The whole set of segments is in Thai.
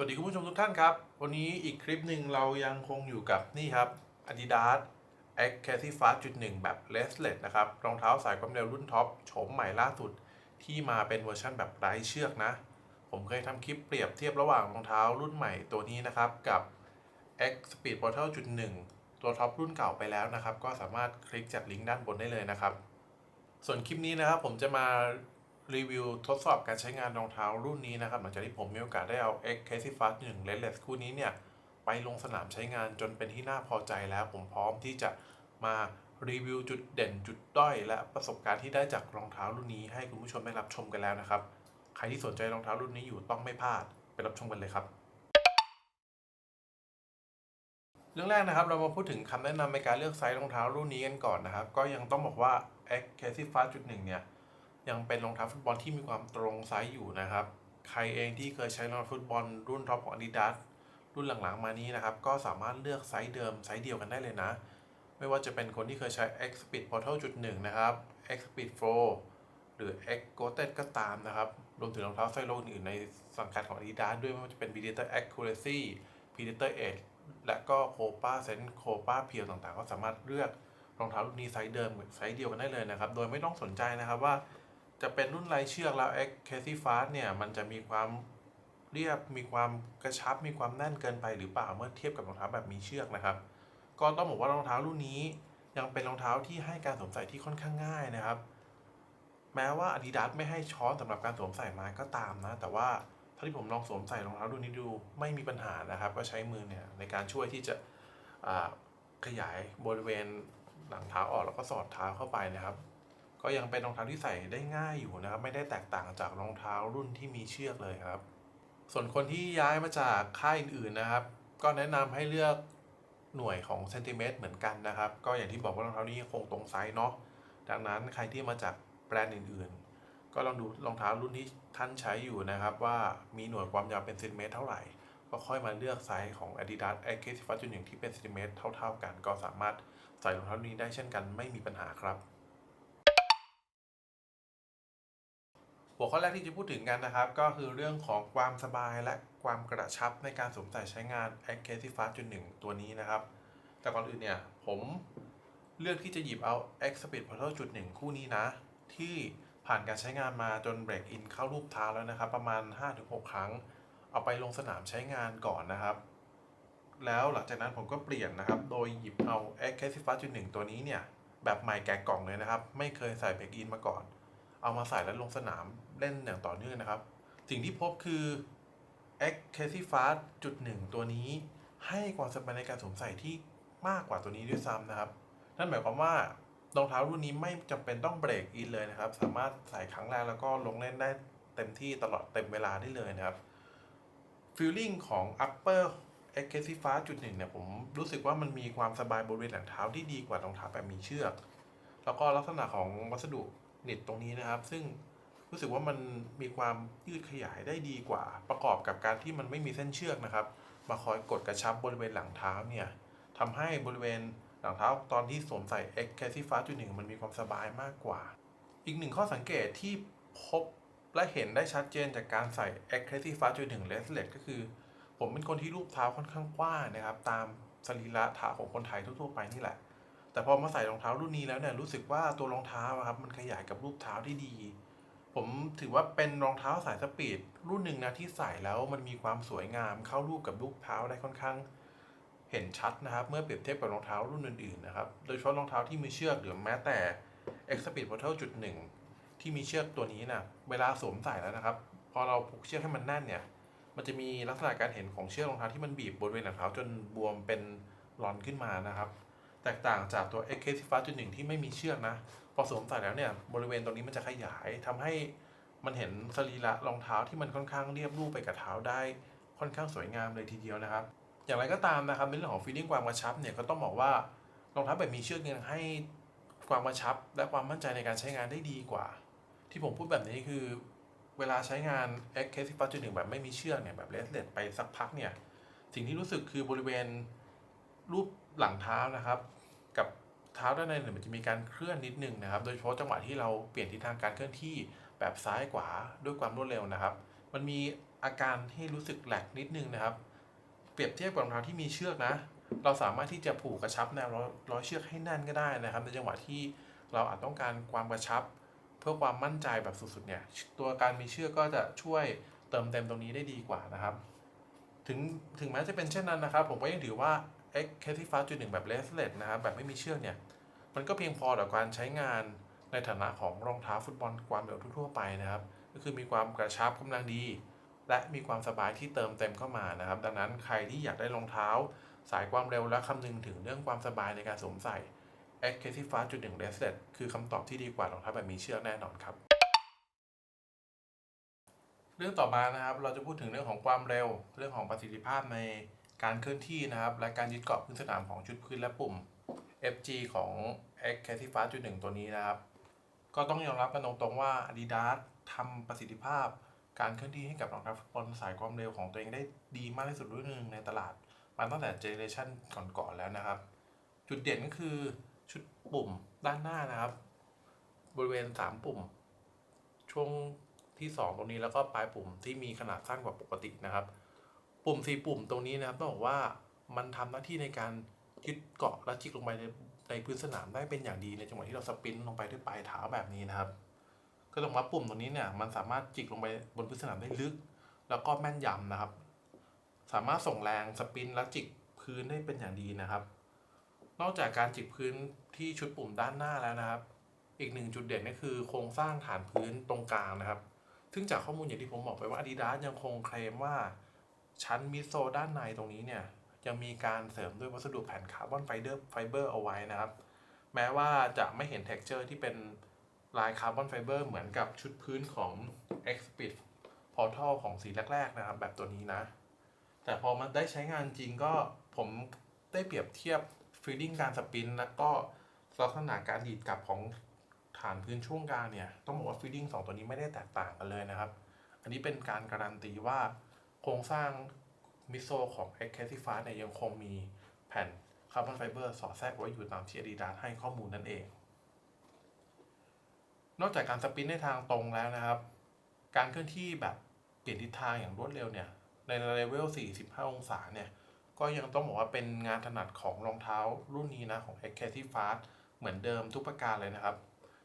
สวัสดีคุณผู้ชมทุกท่านครับ วันนี้อีกคลิปหนึ่งเรายังคงอยู่กับนี่ครับ Adidas X c a s i f a s จุดหนึ่งแบบ Laceless นะครับ รองเท้าสายความเร็วรุ่นท็อปโฉมใหม่ล่าสุด ที่มาเป็นเวอร์ชันแบบไร้เชือกนะ ผมเคยทำคลิปเปรียบเทียบระหว่างรองเท้ารุ่นใหม่ตัวนี้นะครับ กับ X Speed Portal จุดหนึ่งตัวท็อปรุ่นเก่าไปแล้วนะครับ ก็สามารถคลิกจากลิงก์ด้านบนได้เลยนะครับ ส่วนคลิปนี้นะครับผมจะมา รีวิวทดสอบการใช้งานรองเท้ารุ่นนี้นะครับหลังจากที่ผมมีโอกาสได้เอา X c a s i f a s 1 l e s l e s คู่นี้เนี่ย ไปลงสนามใช้งานจนเป็นที่น่าพอใจแล้ว ผมพร้อมที่จะมารีวิวจุดเด่นจุดด้อย และประสบการณ์ที่ได้จากรองเท้ารุ่นนี้ให้คุณผู้ชมได้รับชมกันแล้วนะครับ ใครที่สนใจรองเท้ารุ่นนี้อยู่ต้องไม่พลาดไปรับชมกันเลยครับ เรื่องแรกนะครับเรามาพูดถึงคำแนะนำในการเลือกไซส์รองเท้ารุ่นนี้กันก่อนนะครับ ก็ยังต้องบอกว่า X c a s i f a s 1เนี่ย ยังเป็นรองเท้าฟุตบอลที่มีความตรงไซส์อยู่นะครับ ใครเองที่เคยใช้รองเท้าฟุตบอลรุ่นท็อปของ Adidas รุ่นหลังๆมานี้นะครับ ก็สามารถเลือกไซส์เดิมไซส์เดียวกันได้เลยนะ ไม่ว่าจะเป็นคนที่เคยใช้ X Speed Portal จุดหนึ่งนะครับ X Speed Flow หรือ X g o t e d ก็ตามนะครับ รวมถึงรองเท้าไซส์โลอื่นๆในสังกัดของ Adidas ด้วยไม่ว่าจะเป็น Predator Accuracy Predator Edge และก็ Copa Sense Copa Pure ต่างๆ ก็สามารถเลือกรองเท้ารุ่นนี้ไซส์เดิมไซส์เดียวกันได้เลยนะครับ โดยไม่ต้องสนใจนะครับว่า จะเป็นรุ่นลายเชือกแล้ว X c a s i f a s เนี่ยมันจะมีความเรียบมีความกระชับมีความแน่นเกินไปหรือเปล่าเมื่อเทียบกับรองเท้าแบบมีเชือกนะครับ ก็ต้องบอกว่ารองเท้ารุ่นนี้ยังเป็นรองเท้าที่ให้การสวมใส่ที่ค่อนข้างง่ายนะครับ แม้ว่า Adidas ไม่ให้ช้อนสำหรับการสวมใส่มาก็ตามนะ แต่ว่าเท่าที่ผมลองสวมใส่รองเท้ารุ่นนี้ดูไม่มีปัญหานะครับ ก็ใช้มือเนี่ยในการช่วยที่จะขยายบริเวณหลังเท้าออกแล้วก็สอดเท้าเข้าไปนะครับ ก็ยังเป็นรองเท้าที่ใส่ได้ง่ายอยู่นะครับ ไม่ได้แตกต่างจากรองเท้ารุ่นที่มีเชือกเลยครับ ส่วนคนที่ย้ายมาจากค่ายอื่นๆนะครับ ก็แนะนำให้เลือกหน่วยของเซนติเมตรเหมือนกันนะครับ ก็อย่างที่บอกว่ารองเท้านี้คงตรงไซส์เนาะดังนั้นใครที่มาจากแบรนด์อื่นๆ ก็ลองดูรองเท้ารุ่นที่ท่านใช้อยู่นะครับ ว่ามีหน่วยความยาวเป็นเซนติเมตรเท่าไหร่ ก็ค่อยมาเลือกไซส์ของ Adidas a x 1 1ที่เป็นเซนติเมตรเท่า ๆ กัน ก็สามารถใส่รองเท้านี้ได้เช่นกันไม่มีปัญหาครับ หัวข้อแรกที่จะพูดถึงกันนะครับ ก็คือเรื่องของความสบายและความกระชับในการสวมใส่ใช้งาน a c a s i f a s 1ตัวนี้นะครับ แต่ก่อนอื่นเนี่ยผมเลือกที่จะหยิบเอา X Speed Portal จุดหนึ่งคู่นี้นะ ที่ผ่านการใช้งานมาจนเบรกอินเข้ารูปท้าแล้วนะครับ ประมาณ 5-6 ครั้ง เอาไปลงสนามใช้งานก่อนนะครับ แล้วหลังจากนั้นผมก็เปลี่ยนนะครับ โดยหยิบเอา X c a s i f a s 1ตัวนี้เนี่ยแบบใหม่แกะกล่องเลยนะครับ ไม่เคยใส่เบรกอินมาก่อน เอามาใส่แล้วลงสนามเล่นอย่างต่อเนื่องนะครับ สิ่งที่พบคือ X c a s i Fast จุดหนึ่งตัวนี้ให้ความสบายในการสวมใส่ที่มากกว่าตัวนี้ด้วยซ้ำนะครับ นั่นหมายความว่ารองเท้ารุ่นนี้ไม่จำเป็นต้องเบรกอินเลยนะครับ สามารถใส่ครั้งแรกแล้วก็ลงเล่นได้เต็มที่ตลอดเต็มเวลาได้เลยนะครับฟีลลิ่งของ upper x c a s i f a s จุดหนึ่งเนี่ยผมรู้สึกว่ามันมีความสบายบริเวณหลังเท้าที่ดีกว่ารองเท้าแบบมีเชือก แล้วก็ลักษณะของวัสดุ หนิดตรงนี้นะครับ ซึ่งรู้สึกว่ามันมีความยืดขยายได้ดีกว่า ประกอบกับการที่มันไม่มีเส้นเชือกนะครับ มาคอยกดกระชับบริเวณหลังเท้าเนี่ยทำให้บริเวณหลังเท้าตอนที่สวมใส่ X c a s i f a s จุดหนึ่งมันมีความสบายมากกว่า อีกหนึ่งข้อสังเกตที่พบและเห็นได้ชัดเจนจากการใส่ X c a s i f a s จุดหนึ่ง l e s l e s ก็คือ ผมเป็นคนที่รูปเท้าค่อนข้างกว้างนะครับ ตามสรีระเท้าของคนไทยทั่วๆไปนี่แหละ แต่พอมาใส่รองเท้ารุ่นนี้แล้วเนี่ยรู้สึกว่าตัวรองเท้าครับมันขยายกับรูปเท้าที่ดี ผมถือว่าเป็นรองเท้าสายสปีดรุ่นหนึ่งนะที่ใส่แล้วมันมีความสวยงามเข้ารูปกับรูปเท้าได้ค่อนข้าง เห็นชัดนะครับ เมื่อเปรียบเทียบกับรองเท้ารุ่นอื่นๆนะครับโดยเฉพาะรองเท้าที่มีเชือกหรือแม้แต่ X Speed Portal จุดหนึ่งที่มีเชือกตัวนี้นะเวลาสวมใส่แล้วนะครับ พอเราผูกเชือกให้มันแน่นเนี่ย มันจะมีลักษณะการเห็นของเชือกรองเท้าที่มันบีบบริเวณหลังเท้าจนบวมเป็นรอนขึ้นมานะครับ แตกต่างจากตัว x k 1 5 1ที่ไม่มีเชือกนะ พอสวมใส่แล้วเนี่ย บริเวณตรงนี้มันจะขยายทำให้มันเห็นสรีระรองเท้าที่มันค่อนข้างเรียบรูปไปกับเท้าได้ค่อนข้างสวยงามเลยทีเดียวนะครับ อย่างไรก็ตามนะครับในเรื่องของฟีลลิ่งความกระชับเนี่ยก็ต้องบอกว่ารองเท้าแบบมีเชือกยังให้ความกระชับ และความมั่นใจในการใช้งานได้ดีกว่า ที่ผมพูดแบบนี้คือ เวลาใช้งาน X c a s i f a s 1แบบไม่มีเชือกเนี่ยแบบเลสเลไปสักพักเนี่ยสิ่งที่รู้สึกคือบริเวณรูป หลังเท้านะครับ กับเท้าด้านในเนี่ยมันจะมีการเคลื่อนนิดนึงนะครับ โดยเฉพาะจังหวะที่เราเปลี่ยนทิศทางการเคลื่อนที่แบบซ้ายขวาด้วยความรวดเร็วนะครับ มันมีอาการให้รู้สึกแหลกนิดนึงนะครับ เปรียบเทียบกับรองเท้าที่มีเชือกนะ เราสามารถที่จะผูกกระชับแนวร้อยร้อยเชือกให้แน่นก็ได้นะครับ ในจังหวะที่เราอาจต้องการความกระชับ เพื่อความมั่นใจแบบสุดๆเนี่ย ตัวการมีเชือกก็จะช่วยเติมเต็มตรงนี้ได้ดีกว่านะครับ ถึงถึงแม้จะเป็นเช่นนั้นนะครับ ผมก็ยังถือว่า X c a t i f a จุดหนึ่งแบบ Laceless นะครับแบบไม่มีเชือกเนี่ย มันก็เพียงพอต่อการใช้งานในฐานะของรองเท้าฟุตบอลความเร็วทั่วไปนะครับ ก็คือมีความกระชับกำลังดี และมีความสบายที่เติมเต็มเข้ามานะครับ ดังนั้นใครที่อยากได้รองเท้า สายความเร็วและคำนึงถึงเรื่องความสบายในการสวมใส่ a c t i v a จุดหนึ่ง l e s l e s คือคำตอบที่ดีกว่ารองเท้าแบบมีเชือกแน่นอนครับ เรื่องต่อมานะครับเราจะพูดถึงเรื่องของความเร็ว เรื่องของประสิทธิภาพใน การเคลื่อนที่นะครับ และการยึดเกาะพื้นสนามของชุดพื้นและปุ่ม FG ของ a c t i v a จุดหนึ่งตัวนี้นะครับ ก็ต้องยอมรับกันตรงๆว่า Adidas ทำประสิทธิภาพการเคลื่อนที่ให้กับรองเท้าฟุตบอลสายความเร็วของตัวเองได้ดีมากที่สุดรุ่นหนึ่งในตลาด มาตั้งแต่เจเนเรชันก่อนๆแล้วนะครับ จุดเด่นก็คือชุดปุ่มด้านหน้านะครับ บริเวณ 3 ปุ่ม ช่วงที่ 2 ตรงนี้แล้วก็ปลายปุ่มที่มีขนาดสั้นกว่าปกตินะครับ ปุ่ม4ปุ่มตรงนี้นะครับต้องบอกว่ามันทำหน้าที่ในการยึดเกาะและจิกลงไปในในพื้นสนามได้เป็นอย่างดีในจังหวะที่เราสปินลงไปด้วยปลายเท้าแบบนี้นะครับ ก็ต้องว่าปุ่มตรงนี้เนี่ยมันสามารถจิกลงไปบนพื้นสนามได้ลึก แล้วก็แม่นยำนะครับ สามารถส่งแรงสปินและจิกพื้นได้เป็นอย่างดีนะครับ นอกจากการจิกพื้นที่ชุดปุ่มด้านหน้าแล้วนะครับ อีกหนึ่งจุดเด่นก็คือโครงสร้างฐานพื้นตรงกลางนะครับ ซึ่งจากข้อมูลอย่างที่ผมบอกไปว่า Adidas ยังคงเคลมว่า ชั้นมิโซด้านในตรงนี้เนี่ยยังมีการเสริมด้วยวัสดุแผ่นคาร์บอนไฟเบอร์ไฟเบอร์เอาไว้นะครับ แม้ว่าจะไม่เห็น t e x t อร์ที่เป็นลายคาร์บอนไฟเบอร์เหมือนกับชุดพื้นของ X Speed Portal ของสีแรก ๆ นะครับ แบบตัวนี้นะ แต่พอมันได้ใช้งานจริงก็ผมได้เปรียบเทียบฟีลลิ่งการสปิน แล้วก็ลักษณะการดีดกลับของฐานพื้นช่วงกลางเนี่ย ต้องบอกว่าฟีลลิ่งสองตัวนี้ไม่ได้แตกต่างกันเลยนะครับ อันนี้เป็นการการันตีว่า โครงสร้างมิโซของ x c a s i f a เนี่ยยังคงมีแผ่นคาร์บอนไฟเบอร์สอดแทรกไว้อยู่ตามที่ Adidas ให้ข้อมูลนั่นเอง นอกจากการสปินในทางตรงแล้วนะครับ การเคลื่อนที่แบบเปลี่ยนทิศทางอย่างรวดเร็วเนี่ย ในเลเวล 45 องศาเนี่ย ก็ยังต้องบอกว่าเป็นงานถนัดของรองเท้ารุ่นนี้นะ ของ x c a t i f a s t เหมือนเดิมทุกประการเลยนะครับ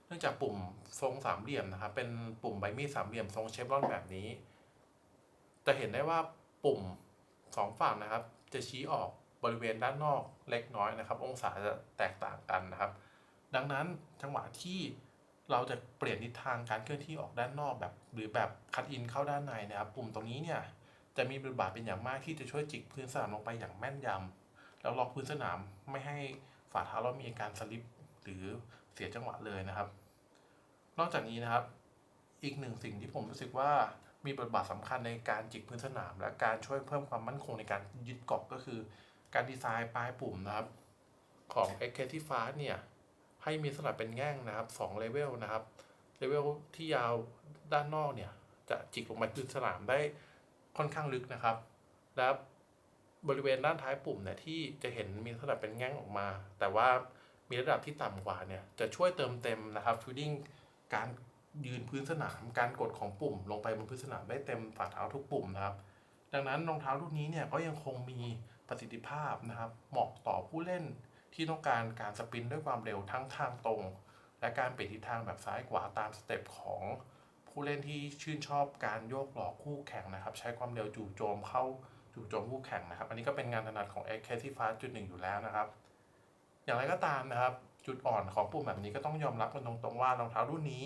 เนื่องจากปุ่มทรงสามเหลี่ยมนะครับ เป็นปุ่มใบมีดสามเหลี่ยมทรงเชฟรอนแบบนี้ จะเห็นได้ว่าปุ่มสองฝั่งนะครับ จะชี้ออกบริเวณด้านนอกเล็กน้อยนะครับ องศาจะแตกต่างกันนะครับ ดังนั้นจังหวะที่เราจะเปลี่ยนทิศทางการเคลื่อนที่ออกด้านนอกแบบ หรือแบบคัดอินเข้าด้านในนะครับ ปุ่มตรงนี้เนี่ยจะมีบทบาทเป็นอย่างมากที่จะช่วยจิกพื้นสนามลงไปอย่างแม่นยำแล้วล็อกพื้นสนามไม่ให้ฝ่าเท้าเรามีอาการสลิปหรือเสียจังหวะเลยนะครับ นอกจากนี้นะครับ อีกหนึ่งสิ่งที่ผมรู้สึกว่า มีบทบาทสำคัญในการจิกพื้นสนาม และการช่วยเพิ่มความมั่นคงในการยึดเกาะก็คือ การดีไซน์ปลายปุ่มนะครับ ของ x k t f a s t เนี่ยให้มีสลับเป็นแง่งนะครับ2เลเวลนะครับเลเวลที่ยาวด้านนอกเนี่ยจะจิกลงไปพื้นสนามได้ค่อนข้างลึกนะครับ และบริเวณด้านท้ายปุ่มเนี่ยที่จะเห็นมีสลับเป็นแง่งออกมา แต่ว่ามีระดับที่ต่ำกว่าเนี่ยจะช่วยเติมเต็มนะครับฟีลลิ่งการ ยืนพื้นสนามการกดของปุ่ม ลงไปบนพื้นสนามได้เต็มฝ่าเท้าทุกปุ่มนะครับ ดังนั้นรองเท้ารุ่นนี้เนี่ยก็ยังคงมีประสิทธิภาพนะครับ เหมาะต่อผู้เล่นที่ต้องการการสปินด้วยความเร็วทั้งทางตรง และการเปลี่ยนทิศทางแบบซ้ายขวาตามสเต็ปของผู้เล่นที่ชื่นชอบการโยกหลอกคู่แข่งนะครับ ใช้ความเร็วจู่โจมเข้าจู่โจมคู่แข่งนะครับ อันนี้ก็เป็นงานถนัดของ x c a t i f a s จุดหนึ่งอยู่แล้วนะครับ อย่างไรก็ตามนะครับ จุดอ่อนของปุ่มแบบนี้ก็ต้องยอมรับกันตรงๆว่ารองเท้ารุ่นนี้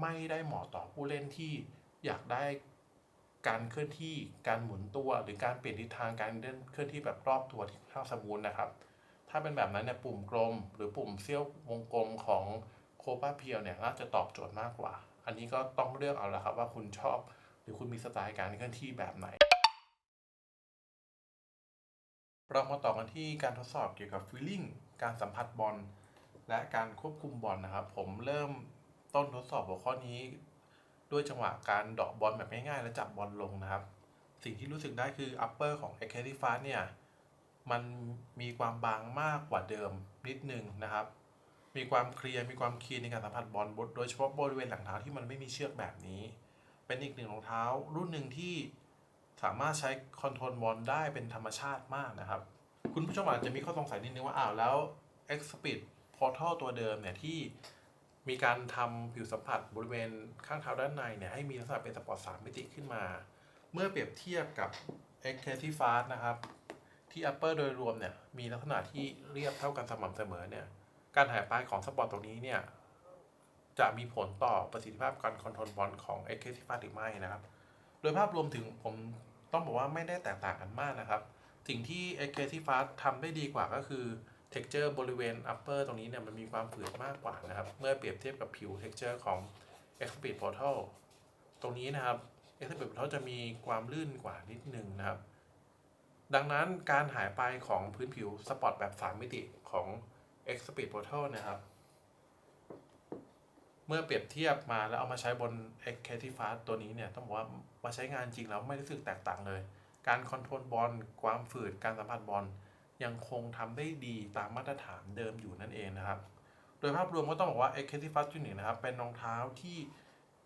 ไม่ได้เหมาะต่อผู้เล่นที่อยากได้การเคลื่อนที่การหมุนตัวหรือการเปลี่ยนทิศทางการเคลื่อนที่แบบรอบตัวที่ค่อนข้าสมูทนะครับ ถ้าเป็นแบบนั้นเนี่ยปุ่มกลม หรือปุ่มเสี้ยววงกลมของโคปาเพียวเนี่ยน่าจะตอบโจทย์มากกว่า อันนี้ก็ต้องเลือกเอาละครับว่าคุณชอบหรือคุณมีสไตล์การเคลื่อนที่แบบไหน เรามาต่อกันที่การทดสอบเกี่ยวกับฟีลลิ่งการสัมผัสบอลและการควบคุมบอลนะครับ ผมเริ่ม ต้นทดสอบหัวข้อนี้ ด้วยจังหวะการเดาะบอลแบบง่ายๆ และจับบอลลงนะครับ สิ่งที่รู้สึกได้คือ upper ของ a c a d i f a เนี่ยมันมีความบางมากกว่าเดิมนิดนึงนะครับ มีความเคลียร์มีความคีนในการสัมผัสบอลบโดยเฉพาะบริเวณหลังเท้าที่มันไม่มีเชือกแบบนี้ เป็นอีกหนึ่งรองเท้า รุ่นหนึ่งที่สามารถใช้คอนโทรลบอลได้เป็นธรรมชาติมากนะครับ คุณผู้ชมอาจจะมีข้อสงสัยนิดนึงว่าอ้าวแล้ว X Speed Portal ตัวเดิมเนี่ยที่ มีการทำผิวสัมผัสบริเวณข้างเท้าด้านในเนี่ยให้มีลักษณะเป็นสปอร์ต3มิติขึ้นมา เมื่อเปรียบเทียบกับ X c a s i f a s t นะครับ ที่ upper โดยรวมเนี่ยมีลักษณะที่เรียบเท่ากันสม่ำเสมอเนี่ยการหายไปของสปอร์ตตรงนี้เนี่ยจะมีผลต่อประสิทธิภาพการคอนโทรลบอลของ X c a s i f a s t หรือไม่นะครับ โดยภาพรวมถึงผมต้องบอกว่าไม่ได้แตกต่างกันมากนะครับ สิ่งที่ X c a s i f a s t ทำได้ดีกว่าก็คือ texture บริเวณ upper ตรงนี้เนี่ยมันมีความฝืดมากกว่านะครับ เมื่อเปรียบเทียบกับผิว texture ของ x p e e d Portal ตรงนี้นะครับ x p e e d Portal จะมีความลื่นกว่านิดนึงนะครับ ดังนั้นการหายไปของพื้นผิวสปอร์ตแบบ 3 มิติของ x p e e d Portal นะครับ เมื่อเปรียบเทียบมาแล้วเอามาใช้บน X c a t i f a s t ตัวนี้เนี่ยต้องบอกว่ามาใช้งานจริงแล้วไม่รู้สึกแตกต่างเลย การคอนโทรลบอลความฝืดการสัมผัสบอล ยังคงทำได้ดีตามมาตรฐานเดิมอยู่นั่นเองนะครับ โดยภาพรวมก็ต้องบอกว่า x c a t i f a s t Junior นะครับ เป็นรองเท้าที่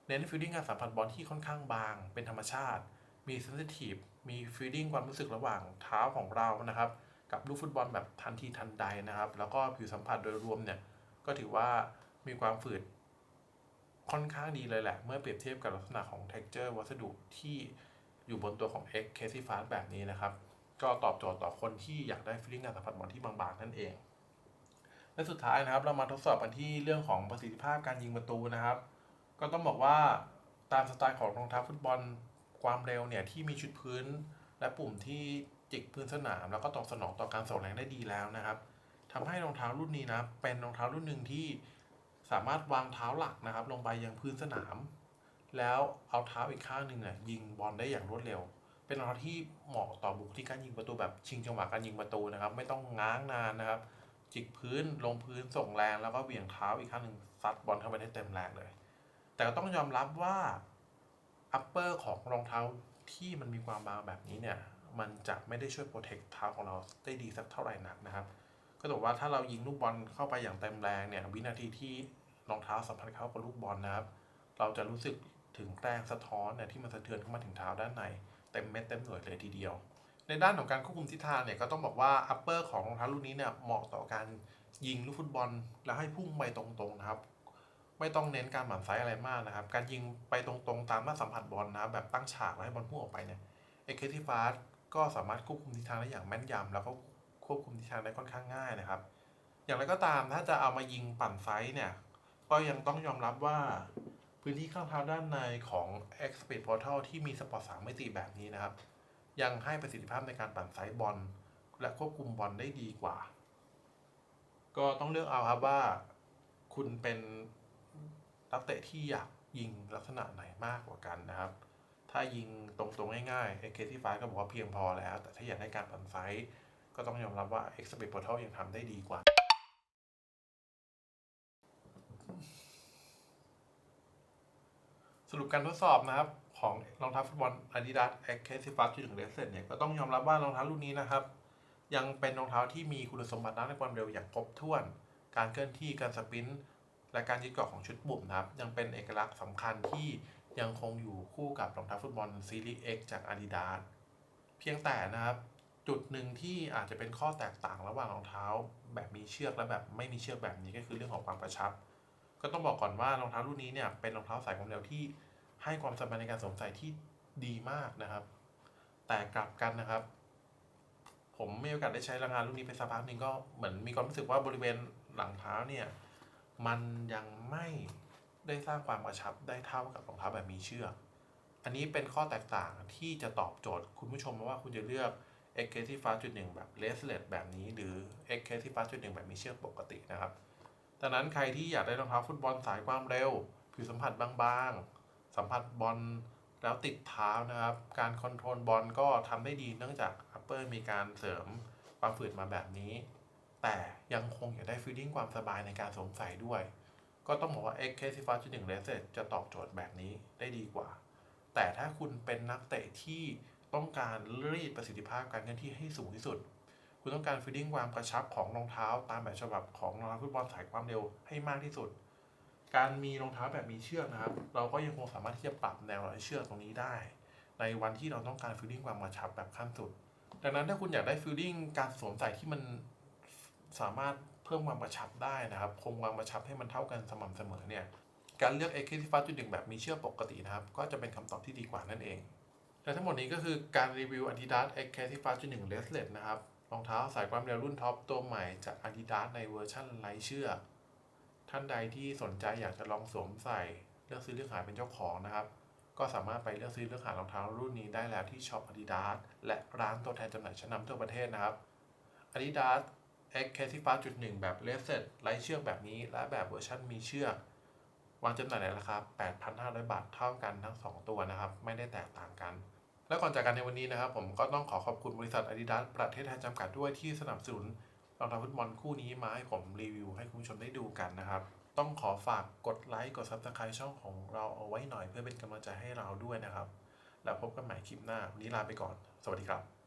เน้นฟีลลิ่งการสัมผัสบอลที่ค่อนข้างบาง เป็นธรรมชาติ มีเซนซิทีฟมีฟีลลิ่งความรู้สึกระหว่างเท้าของเรานะครับ กับลูกฟุตบอลแบบทันทีทันใดนะครับ แล้วก็ผิวสัมผัสโดยรวมเนี่ยก็ถือว่ามีความฝืดค่อนข้างดีเลยแหละ เมื่อเปรียบเทียบกับลักษณะของ texture วัสดุที่อยู่บนตัวของ X c a s i f a s t แบบนี้นะครับ ก็ตอบโจทย์ต่อคนที่อยากได้ฟีลิ่งการสัมผัสบอลที่บางๆนั่นเอง และสุดท้ายนะครับ เรามาทดสอบกันที่เรื่องของประสิทธิภาพการยิงประตูนะครับ ก็ต้องบอกว่าตามสไตล์ของรองเท้าฟุตบอลความเร็วเนี่ยที่มีชุดพื้น และปุ่มที่จิกพื้นสนาม แล้วก็ตอบสนองต่อการส่งแรงได้ดีแล้วนะครับทำให้รองเท้ารุ่นนี้นะเป็นรองเท้ารุ่นหนึ่งที่สามารถวางเท้าหลักนะครับ ลงไปยังพื้นสนาม แล้วเอาเท้าอีกข้างหนึ่งเนี่ยยิงบอลได้อย่างรวดเร็ว เป็นรองเท้าที่เหมาะต่อบุคลิกการยิงประตูแบบชิงจังหวะการยิงประตูนะครับ ไม่ต้องง้างนานนะครับ จิกพื้นลงพื้นส่งแรงแล้วก็เหวี่ยงเท้าอีกข้งหนึ่งซัดบอลเข้าไปได้เต็มแรงเลย แต่ก็ต้องยอมรับว่าอัปเปอร์ของรองเท้าที่มันมีความบางแบบนี้เนี่ยมันจะไม่ได้ช่วยโปรเทคเท้าของเราได้ดีสักเท่าไหร่นักนะครับ ก็ถือว่าถ้าเรายิงลูกบอลเข้าไปอย่างเต็มแรงเนี่ยวินาทีที่รองเท้าสัมผัสเข้ากับลูกบอลนะครับ เราจะรู้สึกถึงแรงสะท้อนเนี่ยที่มันสะเทือนเข้ามาถึงเท้าด้านใน เต็มเม็ดเต็มหน่วยเลยทีเดียว ในด้านของการควบคุมทิศทางเนี่ยก็ต้องบอกว่าอัปเปอร์ของรองเท้ารุ่นนี้เนี่ยเหมาะต่อการยิงลูกฟุตบอล แล้วให้พุ่งไปตรงๆนะครับ ไม่ต้องเน้นการหมั่นไซส์อะไรมากนะครับ การยิงไปตรงๆ ตามมาสัมผัสบอลนะครับแบบตั้งฉากแล้วให้บอลพุ่งออกไปเนี่ยเอ็กซ์ทีฟาสก็สามารถควบคุมทิศทางได้อย่างแม่นยำแล้วก็ควบคุมทิศทางได้ค่อนข้างง่ายนะครับ อย่างไรก็ตามถ้าจะเอามายิงปั่นไซส์เนี่ยก็ยังต้องยอมรับว่า พื้นที่ข้างเท้าด้านในของ X p e d Portal ที่มีสปอร์ต3มิติแบบนี้นะครับ ยังให้ประสิทธิภาพในการปั่นไซส์บอลและควบคุมบอลได้ดีกว่า ก็ต้องเลือกเอาครับว่า คุณเป็นนักเตะที่อยากยิงลักษณะไหนมากกว่ากันนะครับ ถ้ายิงตรงๆง่ายๆ AK ที่ฟ้าก็บอกว่าเพียงพอแล้ว แต่ถ้าอยากได้การปั่นไซส์ก็ต้องยอมรับว่า X p e d Portal ยังทำได้ดีกว่า สรุปการทดสอบนะครับ ของรองเท้าฟุตบอล Adidas X c a s i f a s ที่ถึงเลสเซนเนี่ยก็ต้องยอมรับว่ารองเท้ารุ่นนี้นะครับ ยังเป็นรองเท้าที่มีคุณสมบัติด้านในความเร็วอย่างครบถ้วน การเคลื่อนที่การสปินและการยึดเกาะของชุดปุ่มนะครับ ยังเป็นเอกลักษณ์สำคัญที่ยังคงอยู่คู่กับรองเท้าฟุตบอลซีรีส์ X จาก Adidas เพียงแต่นะครับ จุดหนึ่งที่อาจจะเป็นข้อแตกต่างระหว่างรองเท้า แบบมีเชือกและแบบไม่มีเชือกแบบนี้ก็คือเรื่องของความกระชับ ก็ต้องบอกก่อนว่ารองเท้ารุ่นนี้เนี่ยเป็นรองเท้าสายความเร็วที่ให้ความสบายในการสวมใส่ที่ดีมากนะครับ แต่กลับกันนะครับ ผมมีโอกาสได้ใช้รางงานรุ่นนี้ไปสักพักหนึ่งก็เหมือนมีความรู้สึกว่าบริเวณหลังเท้าเนี่ยมันยังไม่ได้สร้างความกระชับได้เท่ากับรองเท้าแบบมีเชือก อันนี้เป็นข้อแตกต่างที่จะตอบโจทย์คุณผู้ชมว่าคุณจะเลือก x k t f a s 1แบบ laceless แบบนี้ หรือ x k t f a s 1แบบมีเชือกปกตินะครับ ดังนั้นใครที่อยากได้รองเท้าฟุตบอลสายความเร็ว ผิวสัมผัสบางๆ สัมผัสบอลแล้วติดเท้านะครับ การคอนโทรลบอลก็ทำได้ดีเนื่องจาก upper มีการเสริมความฝืดมาแบบนี้ แต่ยังคงอยากได้ฟีลลิ่งความสบายในการสวมใส่ด้วย ก็ต้องบอกว่า x k 1 1 l e s s จะตอบโจทย์แบบนี้ได้ดีกว่า แต่ถ้าคุณเป็นนักเตะที่ต้องการรีดประสิทธิภาพการเคลื่อนที่ให้สูงที่สุด คุณต้องการฟีลลิ่งความกระชับของรองเท้าตามแบบฉบับของรองเท้าฟุตบอลสายความเร็วให้มากที่สุด การมีรองเท้าแบบมีเชือกนะครับ เราก็ยังคงสามารถที่จะปรับแนวรอยเชือกตรงนี้ได้ ในวันที่เราต้องการฟีลลิ่งความกระชับแบบขั้นสุด ดังนั้นถ้าคุณอยากได้ฟีลลิ่งการสวมใส่ที่มันสามารถเพิ่มความกระชับได้นะครับ คงความกระชับให้มันเท่ากันสม่ำเสมอเนี่ย การเลือก x 5 1แบบมีเชือกปกตินะครับ ก็จะเป็นคำตอบที่ดีกว่านั่นเอง และทั้งหมดนี้ก็คือการรีวิว Adidas X c a s i f a 1 Lesslet นะครับ รองเท้าสายความเร็วรุ่นท็อปตัวใหม่จาก Adidas ในเวอร์ชันไร้เชือกท่านใดที่สนใจอยากจะลองสวมใส่เลือกซื้อเลือกหาเป็นเจ้าของนะครับ ก็สามารถไปเลือกซื้อเลือกหารองเท้ารุ่นนี้ได้แล้วที่ช็อป Adidas และร้านตัวแทนจำหน่ายชั้นนำทั่วประเทศนะครับ Adidas X c a s i f a 1แบบ Lesslet ไร้เชือกแบบนี้ และแบบเวอร์ชันมีเชือกวางจำหน่ายในราคา 8,500 บาทเท่ากันทั้ง 2 ตัวนะครับ ไม่ได้แตกต่างกัน และก่อนจากกันในวันนี้นะครับ ผมก็ต้องขอขอบคุณบริษัทอาดิดาสประเทศไทยจำกัดด้วยที่สนับสนุนรองเท้าฟุตบอลคู่นี้มาให้ผมรีวิวให้คุณผู้ชมได้ดูกันนะครับ ต้องขอฝากกดไลค์กด Subscribe ช่องของเราเอาไว้หน่อยเพื่อเป็นกำลังใจให้เราด้วยนะครับ แล้วพบกันใหม่คลิปหน้าวันนี้ลาไปก่อน สวัสดีครับ